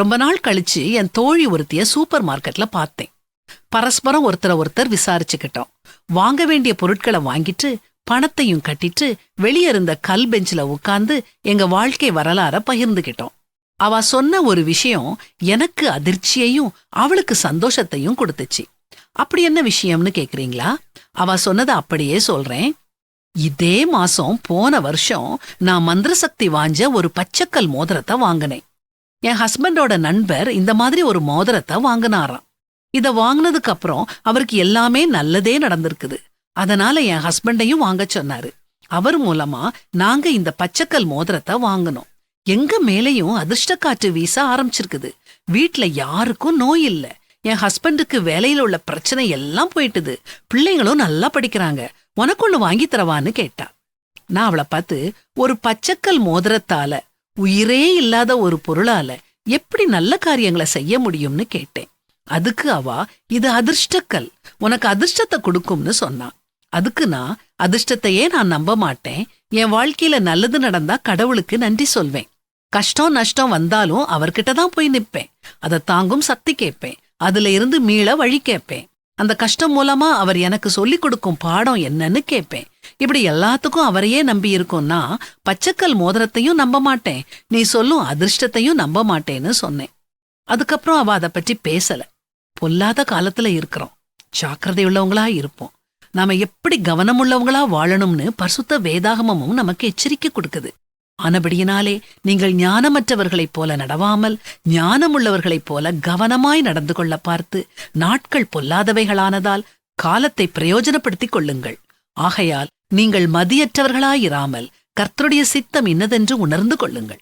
ரொம்ப நாள் கழிச்சு என் தோழி ஒருத்திய சூப்பர் மார்க்கெட்ல பார்த்தேன். பரஸ்பரம் ஒருத்தர ஒருத்தர் விசாரிச்சுக்கிட்டோம். வாங்க வேண்டிய பொருட்களை வாங்கிட்டு பணத்தையும் கட்டிட்டு வெளியே இருந்த கல் பெஞ்சில் உட்கார்ந்து எங்க வாழ்க்கை வரலாற பகிர்ந்துகிட்டோம். அவ சொன்ன ஒரு விஷயம் எனக்கு அதிர்ச்சியையும் அவளுக்கு சந்தோஷத்தையும் கொடுத்துச்சு. அப்படி என்ன விஷயம்னு கேக்குறீங்களா? அவ சொன்னதை அப்படியே சொல்றேன். இதே மாசம் போன வருஷம் நான் மந்திர சக்தி வாஞ்ச ஒரு பச்சைக்கல் மோதிரத்தை வாங்கினேன். என் ஹஸ்பண்டோட நண்பர் இந்த மாதிரி ஒரு மோதிரத்தை வாங்கினாராம். இதை வாங்கினதுக்கு அப்புறம் அவருக்கு எல்லாமே நல்லதே நடந்திருக்குது. அதனால என் ஹஸ்பண்டையும் வாங்க சொன்னாரு. அவர் மூலமா நாங்க இந்த பச்சைக்கல் மோதிரத்தை வாங்கினோம். எங்க மேலையும் அதிர்ஷ்ட காற்று வீச ஆரம்பிச்சிருக்குது. வீட்ல யாருக்கும் நோய் இல்ல. என் ஹஸ்பண்டுக்கு வேலையில உள்ள பிரச்சனை எல்லாம் போயிட்டுது. பிள்ளைங்களும் நல்லா படிக்கிறாங்க. உனக்கு ஒண்ணு வாங்கி தரவான்னு கேட்டா. நான் அவளை பார்த்து ஒரு பச்சைக்கல் மோதிரத்தால உயிரே இல்லாத ஒரு பொருளால எப்படி நல்ல காரியங்களை செய்ய முடியும்னு கேட்டேன். அதுக்கு அவா இது அதிர்ஷ்டக்கல். உனக்கு அதிர்ஷ்டத்தை கொடுக்கும்னு சொன்னான் அதுக்கு நான் அதிர்ஷ்டத்தையே நான் நம்ப மாட்டேன். என் வாழ்க்கையில நல்லது நடந்தா கடவுளுக்கு நன்றி சொல்வேன். கஷ்டம் நஷ்டம் வந்தாலும் அவர்கிட்ட தான் போய் நிப்பேன். அதை தாங்கும் சக்தி கேட்பேன். அதுல இருந்து மீள வழி கேட்பேன். அந்த கஷ்டம் மூலமா அவர் எனக்கு சொல்லிக் கொடுக்கும் பாடம் என்னன்னு கேட்பேன். இப்படி எல்லாத்துக்கும் அவரையே நம்பி இருக்கோம்னா பச்சைக்கல் மோதிரத்தையும் நம்ப மாட்டேன். நீ சொல்லும் அதிர்ஷ்டத்தையும் நம்ப மாட்டேன்னு சொன்னேன். அதுக்கப்புறம் அவ அதை பற்றி பேசல. பொல்லாத காலத்துல இருக்கிறோம். ஜாக்கிரதையுள்ளவங்களா இருப்போம். நாம எப்படி கவனமுள்ளவங்களா வாழணும்னு பரிசுத்த வேதாகமமும் நமக்கு எச்சரிக்கை கொடுக்குது. ஆனபடியினாலே நீங்கள் ஞானமற்றவர்களைப் போல நடவாமல் ஞானமுள்ளவர்களைப் போல கவனமாய் நடந்து கொள்ள பார்த்து நாட்கள் பொல்லாதவைகளானதால் காலத்தை பிரயோஜனப்படுத்திக் கொள்ளுங்கள். ஆகையால் நீங்கள் மதியற்றவர்களாயிராமல் கர்த்தருடைய சித்தம் இன்னதென்று உணர்ந்து கொள்ளுங்கள்.